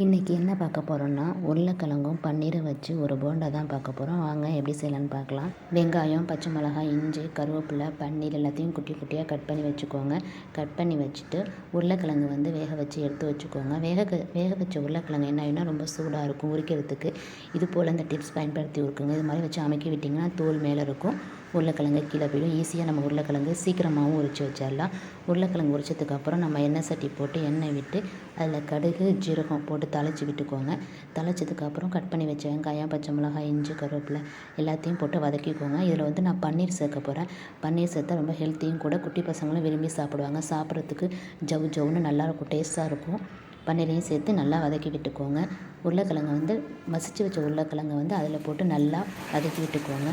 இன்றைக்கி என்ன பார்க்க போகிறோன்னா உருளைக்கிழங்கும் பன்னீரை வச்சு ஒரு போண்டா தான் பார்க்க போகிறோம் வாங்க எப்படி செய்யலான்னு பார்க்கலாம். வெங்காயம் பச்சை மிளகாய் இஞ்சி கருவேப்பிலை பன்னீர் எல்லாத்தையும் குட்டி குட்டியாக கட் பண்ணி வச்சுக்கோங்க. கட் பண்ணி வச்சுட்டு உருளைக்கிழங்கு வந்து வேக வச்சு எடுத்து வச்சுக்கோங்க. வேக வேக வச்ச உருளைக்கிழங்கு என்ன ஆகிடும்னா ரொம்ப சூடாக இருக்கும் உரிக்கிறதுக்கு. இது போல் இந்த டிப்ஸ் பயன்படுத்தி இருக்குங்க. இது மாதிரி வச்சு அமைக்க விட்டிங்கன்னா தோல் மேலே இருக்கும். உருளைக்கிழங்கு கீழே போயிடும். ஈஸியாக நம்ம உருளைக்கிழங்கு சீக்கிரமாகவும் உரித்து வச்சிடலாம். உருளைக்கிழங்கு உரிச்சதுக்கப்புறம் நம்ம எண்ணெய் சட்டி போட்டு எண்ணெய் விட்டு அதில் கடுகு ஜீரகம் போட்டு தழைச்சி விட்டுக்கோங்க. தழைச்சதுக்கப்புறம் கட் பண்ணி வச்ச வெங்காயம் பச்சை மிளகாய் இஞ்சி கருவேப்பிலை எல்லாத்தையும் போட்டு வதக்கிக்கோங்க. இதில் வந்து நான் பன்னீர் சேர்க்க போகிறேன் பன்னீர் சேர்த்தா ரொம்ப ஹெல்த்தியும் கூட குட்டி பசங்களும் விரும்பி சாப்பிடுவாங்க. சாப்பிட்றதுக்கு ஜவு ஜவுன்னு நல்லாயிருக்கும் டேஸ்ட்டாக இருக்கும். பன்னீரையும் சேர்த்து நல்லா வதக்கி விட்டுக்கோங்க. உருளைக்கிழங்கு வந்து மசிச்சு வச்ச உருளைக்கிழங்கை வந்து அதில் போட்டு நல்லா வதக்கி விட்டுக்கோங்க.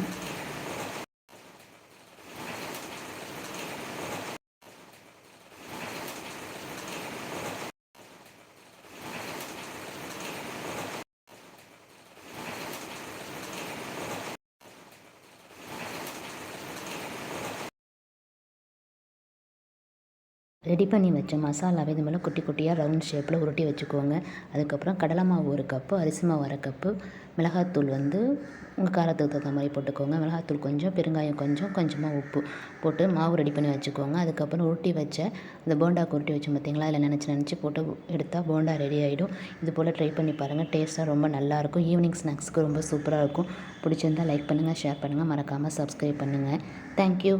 ரெடி பண்ணி வச்ச மசாலாவை இது மேலே குட்டி குட்டியாக ரவுண்ட் ஷேப்பில் உருட்டி வச்சுக்கோங்க. அதுக்கப்புறம் கடலை மாவு ஒரு கப்பு அரிசி மாவு அரை கப்பு மிளகாத்தூள் வந்து உங்கள் காரத்துக்கு தகுந்த மாதிரி போட்டுக்கோங்க. மிளகாத்தூள் கொஞ்சம் பெருங்காயம் கொஞ்சம் கொஞ்சமாக உப்பு போட்டு மாவு ரெடி பண்ணி வச்சுக்கோங்க. அதுக்கப்புறம் உருட்டி வச்ச அந்த போண்டாக்கு உருட்டி வச்சோம் பார்த்தீங்களா? அதில் நினச்சி நினச்சி போட்டு எடுத்தால் போண்டா ரெடி ஆகிடும் இது போல் ட்ரை பண்ணி பாருங்கள் டேஸ்ட்டாக ரொம்ப நல்லாயிருக்கும் ஈவினிங் ஸ்நாக்ஸ்க்கு ரொம்ப சூப்பராக இருக்கும். பிடிச்சிருந்தால் லைக் பண்ணுங்கள் ஷேர் பண்ணுங்கள் மறக்காமல் சப்ஸ்கிரைப் பண்ணுங்கள் தேங்க்யூ